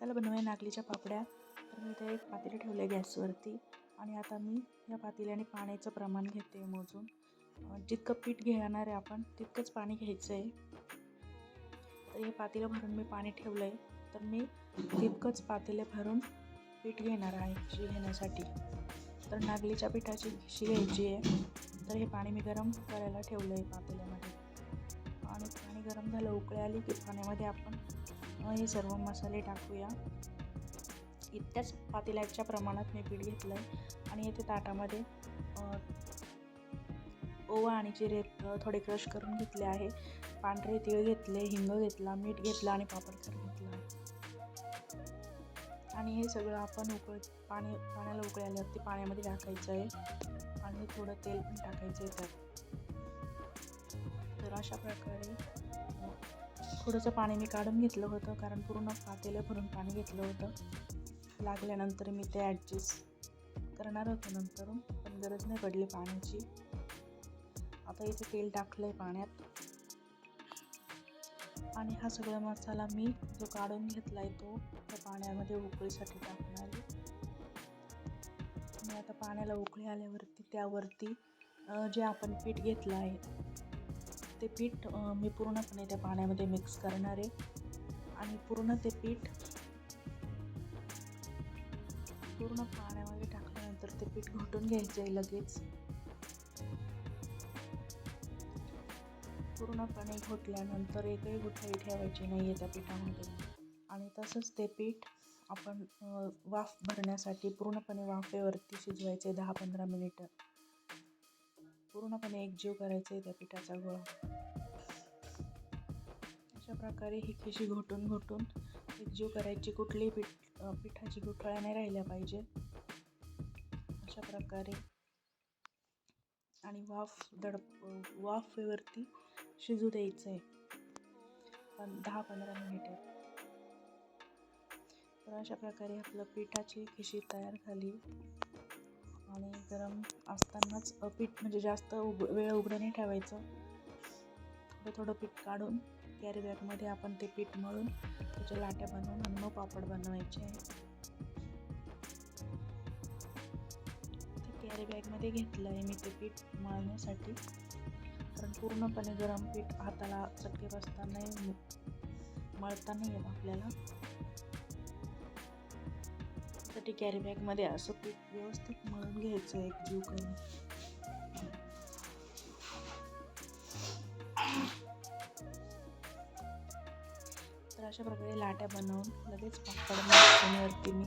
चला बनवूया नागलीच्या पापड्या. तर मी इथे एक पातेलं ठेवलं आहे गॅसवरती. आणि आता मी या पातेल्याने पाण्याचं प्रमाण घेते मोजून. जितकं पीठ घेणार आहे आपण तितकंच पाणी घ्यायचं आहे. तर हे पातेलं भरून मी पाणी ठेवलं आहे तर मी तितकंच पातेलं भरून पीठ घेणार आहे खिशी घेण्यासाठी. तर नागलीच्या पिठाची खिशी घ्यायची आहे. तर हे पाणी मी गरम करायला ठेवलं आहे पातेल्यामध्ये. आणि पाणी गरम झालं उकळी आली की पाण्यामध्ये आपण हे सर्व मसाले टाकूया. इतक्याच पातेल्याच्या प्रमाणात मी पीठ घेतलं आहे आणि येथे ताटामध्ये ओवा आणि जिरे थोडे क्रश करून घेतले आहे. पांढरे तीळ घेतले हिंग घेतला मीठ घेतलं आणि पापडकर घेतला. आणि हे सगळं आपण उकळ पाणी पाण्याला उकळायला ते पाण्यामध्ये टाकायचं आहे. आणि थोडं तेल पण टाकायचं आहे त्यात. तर अशा प्रकारे थोडंसं पाणी मी काढून घेतलं होतं कारण पूर्ण पातेलं भरून पाणी घेतलं होतं. लागल्यानंतर मी ते ॲडजस्ट करणार होतो नंतर पण गरज नाही पडली पाण्याची. आता इथे तेल टाकलं आहे पाण्यात. आणि हा सगळा मसाला मी जो काढून घेतला आहे तो त्या पाण्यामध्ये उकळीसाठी टाकणार आहे. मी आता पाण्याला उकळी आल्यावरती त्यावरती जे आपण पीठ घेतलं आहे ते पीठ मी पूर्णपणे त्या पाण्यामध्ये मिक्स करणार आहे. आणि पूर्ण ते पीठ पूर्ण पाण्यामध्ये टाकल्यानंतर ते पीठ घोटून घ्यायचं आहे लगेच. पूर्णपणे घोटल्यानंतर एकही गुठळी ठेवायची नाही आहे त्या पिठामध्ये. आणि तसंच ते पीठ आपण वाफ भरण्यासाठी पूर्णपणे वाफेवरती शिजवायचे दहा पंधरा मिनिटं. पूर्णपणे एकजीव करायचं आहे त्या पिठाचा गोळा. अशा प्रकारे ही खिशी घोटून घोटून एकजीव करायची. कुठलीही पीठ पिठाची गुठळ्या नाही राहिल्या पाहिजे. अशा प्रकारे आणि वाफ दडप वाफेवरती शिजू द्यायचं आहे पण दहा पंधरा मिनिटे. तर अशा प्रकारे आपलं पिठाची खिशी तयार झाली. आणि गरम असतानाच पीठ म्हणजे जास्त उग वेळ उघडं नाही ठेवायचं. थोडं थोडं पीठ काढून कॅरी बॅगमध्ये आपण ते पीठ मळून त्याच्या लाट्या बनवून आणि मग पापड बनवायचे ते कॅरी बॅगमध्ये घेतलं आहे मी ते पीठ मळण्यासाठी. कारण पूर्णपणे गरम पीठ हाताला चटके बसता नाही मळता नाही येत आपल्याला. छोटी कॅरी बॅगमध्ये असं पीठ व्यवस्थित मळून घ्यायचं एक जीव करून. तर अशा प्रकारे लाट्या बनवून लगेच पापड मी.